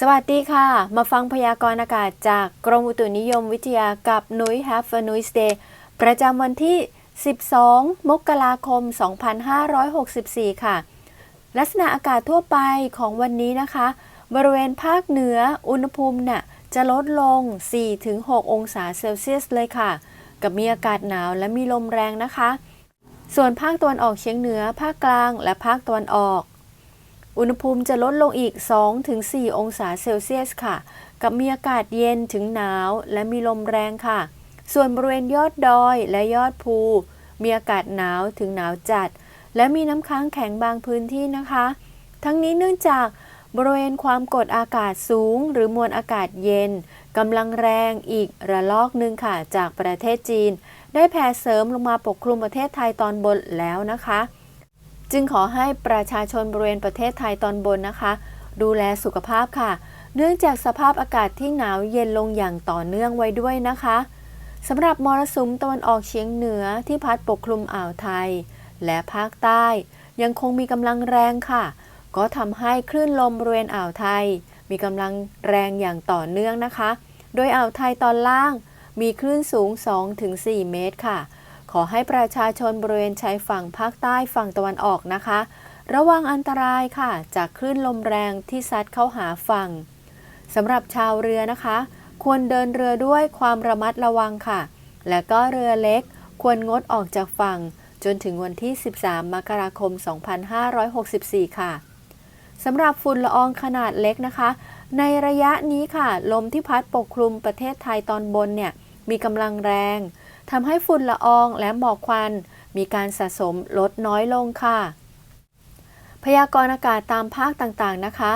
สวัสดีค่ะ มาฟังพยากรณ์อากาศจากกรมอุตุนิยมวิทยากับนุ้ย Have a Nuis Day ประจำวันที่ 12 มกราคม 2564 ค่ะ ลักษณะอากาศทั่วไปของวันนี้นะคะ บริเวณภาคเหนืออุณหภูมิน่ะจะลดลง 4-6 องศาเซลเซียสเลยค่ะ กับมีอากาศหนาวและมีลมแรงนะคะ ส่วนภาคตะวันออกเฉียงเหนือ ภาคกลาง และภาคตะวันออก อุณหภูมิจะลดลงอีก 2-4 องศาเซลเซียสค่ะ กับมีอากาศเย็นถึงหนาวและมีลมแรงค่ะ ส่วนบริเวณยอดดอยและยอดภู มีอากาศหนาวถึงหนาวจัด และมีน้ำค้างแข็งบางพื้นที่นะคะ ทั้งนี้เนื่องจากบริเวณความกดอากาศสูง หรือมวลอากาศเย็นกำลังแรงอีกระลอกหนึ่งค่ะ จากประเทศจีน ได้แผ่เสริมลงมาปกคลุมประเทศไทยตอนบนแล้วนะคะ จึงขอให้ประชาชนบริเวณประเทศไทยตอนบนนะคะ ดูแลสุขภาพค่ะ เนื่องจากสภาพอากาศที่หนาวเย็นลงอย่างต่อเนื่องไว้ด้วยนะคะสำหรับมรสุมตะวันออกเฉียงเหนือที่พัดปกคลุมอ่าวไทย และภาคใต้ ยังคงมีกำลังแรงค่ะ ก็ทำให้คลื่นลมบริเวณอ่าวไทย มีกำลังแรงอย่างต่อเนื่องนะคะ โดยอ่าวไทยตอนล่าง มีคลื่นสูง 2-4 เมตรค่ะ อให้ประชาชนบริเวณชายฝั่งภาคใต้ฝั่งตะวันออกนะคะ ระวังอันตรายค่ะ จากคลื่นลมแรงที่ซัดเข้าหาฝั่งสำหรับชาวเรือนะคะ ควรเดินเรือด้วยความระมัดระวังค่ะ และก็เรือเล็กควรงดออกจากฝั่ง จนถึงวันที่ 13 มกราคม 2564 ค่ะสำหรับฝุ่นละอองขนาดเล็กนะคะ ในระยะนี้ค่ะ ลมที่พัดปกคลุมประเทศไทยตอนบนเนี่ยมีกำลังแรง ทำให้ฝุ่นละอองและหมอกควัน มีการสะสมลดน้อยลงค่ะ พยากรณ์อากาศตามภาคต่างๆนะคะ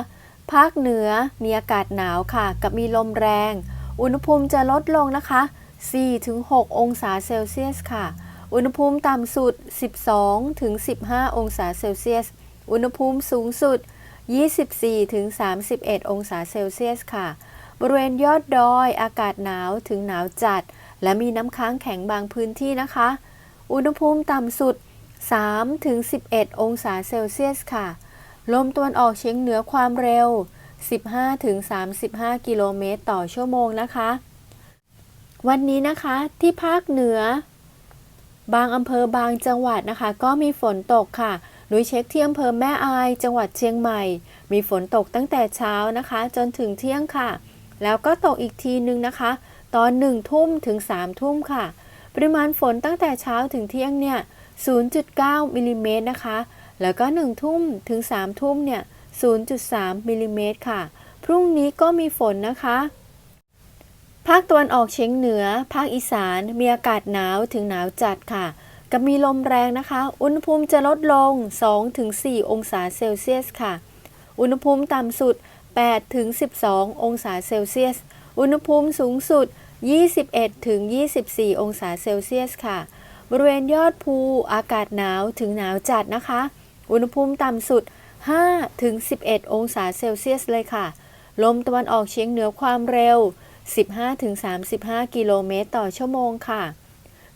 ภาคเหนือมีอากาศหนาวค่ะ กับมีลมแรง อุณหภูมิจะลดลงนะคะ 4-6 องศาเซลเซียสค่ะ อุณหภูมิต่ำสุด 12-15 องศาเซลเซียส อุณหภูมิสูงสุด 24-31 องศาเซลเซียสค่ะ บริเวณยอดดอยอากาศหนาวถึงหนาวจัด และมีน้ำค้างแข็งบางพื้นที่นะคะ อุณหภูมิต่ำสุด 3-11 องศาเซลเซียสค่ะ ลมตะวันออกเฉียงเหนือความเร็ว 15-35 กิโลเมตรต่อชั่วโมงนะคะ วันนี้นะคะที่ภาคเหนือ บางอำเภอบางจังหวัดนะคะ ก็มีฝนตกค่ะโดยเช็คที่อำเภอแม่อายจังหวัดเชียงใหม่ มีฝนตกตั้งแต่เช้านะคะ จนถึงเที่ยงค่ะ แล้วก็ตกอีกทีนึงนะคะ ตอนหนึ่งทุ่มถึง3ามทุ่มค่ะ ปริมาณฝนตั้งแต่เช้าถึงเที่ยงเนี่ย 0.9 มิลิเมตรนะคะ แล้วก็ 1 ทุ่มถึง 3 ทุ่มเนี่ย 0.3 มิลิเมตรค่ะ พรุ่งนี้ก็มีฝนนะคะ ภาคตะวันออกเฉียงเหนือ ภาคอีสานมีอากาศหนาวถึงหนาวจัดค่ะกับมีลมแรงนะคะ อุณหภูมิจะลดลง 2-4 องศาเซลเซียสค่ะ อุณหภูมิต่ำสุด 8-12 องศาเซลเซียส อุณหภูมิสูงสุด 21-24 องศาเซลเซียสค่ะ บริเวณยอดภูอากาศหนาวถึงหนาวจัดนะคะ อุณหภูมิต่ำสุด5-11 องศาเซลเซียสเลยค่ะ ลมตะวันออกเฉียงเหนือความเร็ว 15-35 กิโลเมตรต่อชั่วโมงค่ะ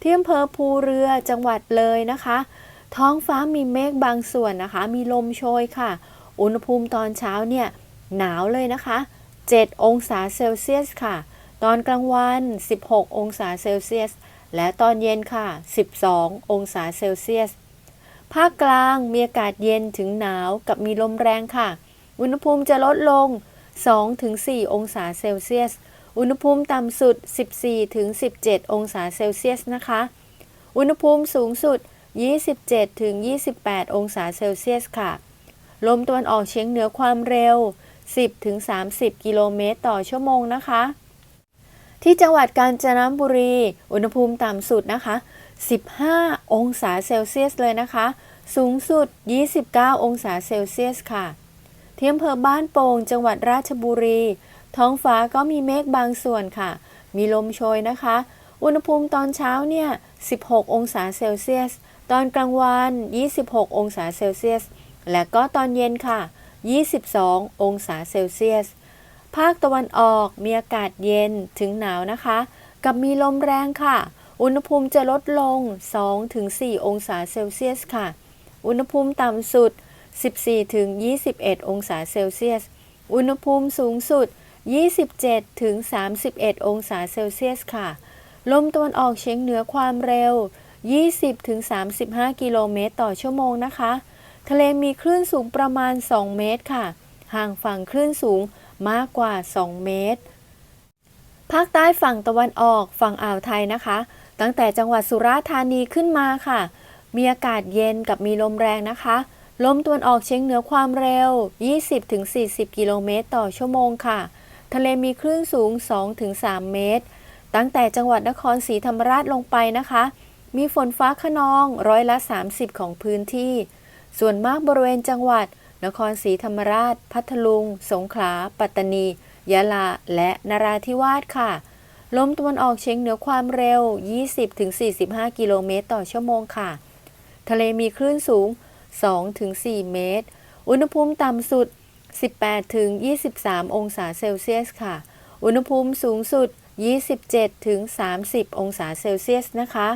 ที่อำเภอภูเรือจังหวัดเลยนะคะ ท้องฟ้ามีเมฆบางส่วนนะคะ มีลมโชยค่ะ อุณหภูมิตอนเช้าเนี่ยหนาวเลยนะคะ 7 องศาเซลเซียสค่ะ ตอนกลางวัน 16 องศาเซลเซียส และตอนเย็นค่ะ 12 องศาเซลเซียส ภาคกลางมีอากาศเย็นถึงหนาวกับมีลมแรงค่ะ อุณหภูมิจะลดลง 2-4 องศาเซลเซียส อุณหภูมิต่ำสุด 14-17 องศาเซลเซียสนะคะ อุณหภูมิสูงสุด 27-28 องศาเซลเซียสค่ะ ลมตะวันออกเฉียงเหนือความเร็ว 10-30 กิโลเมตรต่อชั่วโมงนะคะ ที่จังหวัดกาญจนบุรี อุณหภูมิต่ำสุดนะคะ 15 องศาเซลเซียสเลยนะคะ สูงสุด 29 องศาเซลเซียสค่ะ ที่อำเภอบ้านโป่งจังหวัดราชบุรี ท้องฟ้าก็มีเมฆบางส่วนค่ะ มีลมโชยนะคะ อุณหภูมิตอนเช้าเนี่ย 16 องศาเซลเซียส ตอนกลางวัน 26 องศาเซลเซียส และก็ตอนเย็นค่ะ 22 องศาเซลเซียส ภาคตะวันออกมีอากาศเย็นถึงหนาวนะคะ กับมีลมแรงค่ะ อุณหภูมิจะลดลง 2-4 องศาเซลเซียสค่ะ อุณหภูมิต่ำสุด 14-21 องศาเซลเซียส อุณหภูมิสูงสุด 27ถึง31 องศาเซลเซียสค่ะ ลมตะวันออกเฉียงเหนือความเร็ว 20ถึง35 กิโลเมตรต่อชั่วโมงนะคะ ทะเลมีคลื่นสูงประมาณ 2 เมตรค่ะ ห่างฝั่งคลื่นสูง มากกว่า 2 เมตร ภาคใต้ฝั่งตะวันออกฝั่งอ่าวไทยนะคะ ตั้งแต่จังหวัดสุราษฎร์ธานีขึ้นมาค่ะ มีอากาศเย็นกับมีลมแรงนะคะ ลมตะวันออกเฉียงเหนือความเร็ว 20-40 กิโลเมตรต่อชั่วโมงค่ะ ทะเลมีคลื่นสูง 2-3 เมตร ตั้งแต่จังหวัดนครศรีธรรมราชลงไปนะคะมีฝนฟ้าขนองร้อยละ 30 ของพื้นที่ ส่วนมากบริเวณจังหวัด นครศรีธรรมราช พัทลุง สงขลา ปัตตานี ยะลา และนราธิวาสค่ะ ลมตะวันออกเฉียงเหนือความเร็ว 20-45 กิโลเมตรต่อชั่วโมงค่ะ ทะเลมีคลื่นสูง 2-4 เมตร อุณหภูมิต่ำสุด 18-23 องศาเซลเซียสค่ะ อุณหภูมิสูงสุด 27-30 องศาเซลเซียสนะคะ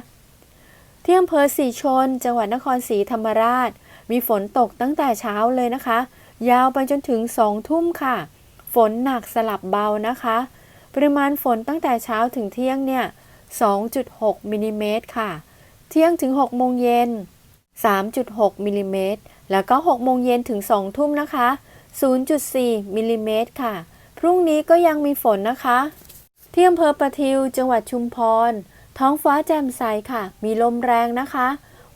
ที่อำเภอสีชน จังหวัดนครศรีธรรมราช มีฝนตกตั้งแต่เช้าเลยนะคะ ยาวไปจนถึง2ทุ่มค่ะ ฝนหนักสลับเบานะคะ ปริมาณฝนตั้งแต่เช้าถึงเที่ยงเนี่ย 2.6มิลลิเมตรค่ะ เที่ยงถึง6โมงเย็น 3.6มิลลิเมตรแล้วก็6โมงเย็นถึง2ทุ่มนะคะ 0.4มิลลิเมตรค่ะ พรุ่งนี้ก็ยังมีฝนนะคะ ที่อำเภอประทิวจังหวัดชุมพร ท้องฟ้าแจ่มใสค่ะ มีลมแรงนะคะ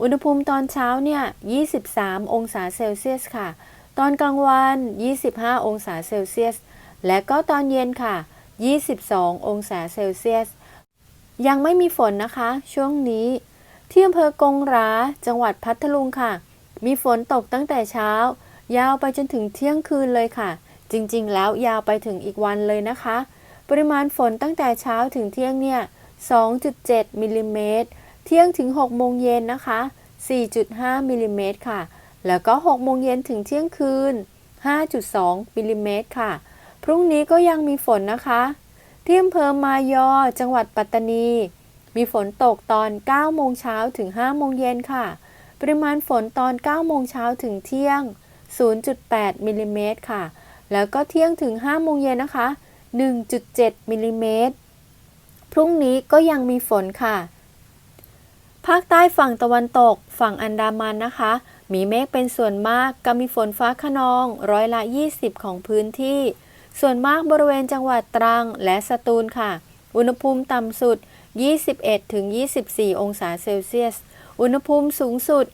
อุณหภูมิตอนเช้าเนี่ย 23 องศาเซลเซียสค่ะ ตอนกลางวัน 25 องศาเซลเซียส และก็ตอนเย็นค่ะ 22 องศาเซลเซียส ยังไม่มีฝนนะคะ ช่วงนี้ ที่อำเภอกงราจังหวัดพัทลุงค่ะ มีฝนตกตั้งแต่เช้า ยาวไปจนถึงเที่ยงคืนเลยค่ะ จริงๆ แล้วยาวไปถึงอีกวันเลยนะคะ ปริมาณฝนตั้งแต่เช้าถึงเที่ยงเนี่ย 2.7มิลลิเมตร เที่ยงถึง6โมงเย็นนะคะ 4.5มิลลิเมตรค่ะ แล้วก็6โมงเย็นถึงเที่ยงคืน 5.2มิลลิเมตรค่ะ พรุ่งนี้ก็ยังมีฝนนะคะ ที่อำเภอมายอ จังหวัดปัตตานี มีฝนตกตอน 9 โมงเช้าถึง 5 โมงเย็นค่ะ ปริมาณฝนตอน 9 โมงเช้าถึงเที่ยง 0.8มิลลิเมตรค่ะ แล้วก็เที่ยงถึง 5 โมงเย็นนะคะ 1.7มิลลิเมตร พรุ่งนี้ก็ยังมีฝนค่ะ ภาคใต้ฝั่งตะวันตก ฝั่งอันดามันนะคะ มีเมฆเป็นส่วนมากกับมีฝนฟ้าขนองร้อยละ 20 ของพื้นที่ ส่วนมากบริเวณจังหวัดตรังและสตูลค่ะ อุณหภูมิต่ำสุด 21-24 องศาเซลเซียส อุณหภูมิสูงสุด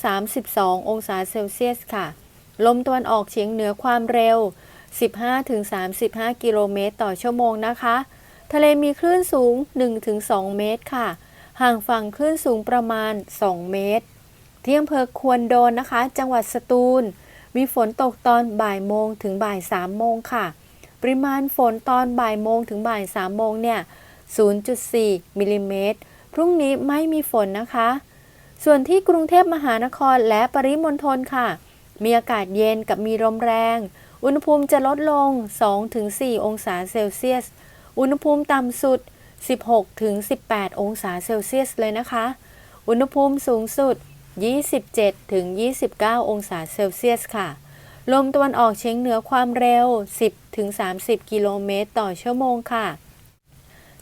30-32 องศาเซลเซียสค่ะ ลมตะวันออกเฉียงเหนือความเร็ว 15-35 กิโลเมตรต่อชั่วโมงนะคะ ทะเลมีคลื่นสูง 1-2 เมตรค่ะ ห่างฝั่งคลื่นสูงประมาณ 2 เมตร ที่อำเภอควนโดนนะคะ จังหวัดสตูล มีฝนตกตอนบ่ายโมงถึงบ่าย3โมงค่ะ ปริมาณฝนตอนบ่ายโมงถึงบ่าย3โมงเนี่ย 0.4มิลลิเมตร พรุ่งนี้ไม่มีฝนนะคะ ส่วนที่กรุงเทพมหานครและปริมณฑลค่ะ มีอากาศเย็นกับมีลมแรง อุณหภูมิจะลดลง 2-4 องศาเซลเซียส อุณหภูมิต่ำสุด 16-18 องศาเซลเซียสเลยนะคะ อุณหภูมิสูงสุด 27-29 องศาเซลเซียสค่ะ ลมตะวันออกเฉียงเหนือความเร็ว 10-30 กิโลเมตรต่อชั่วโมงค่ะ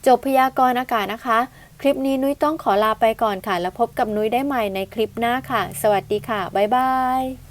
จบพยากรณ์อากาศนะคะ คลิปนี้นุ้ยต้องขอลาไปก่อนค่ะ แล้วพบกับนุ้ยได้ใหม่ในคลิปหน้าค่ะ สวัสดีค่ะ บ๊ายบาย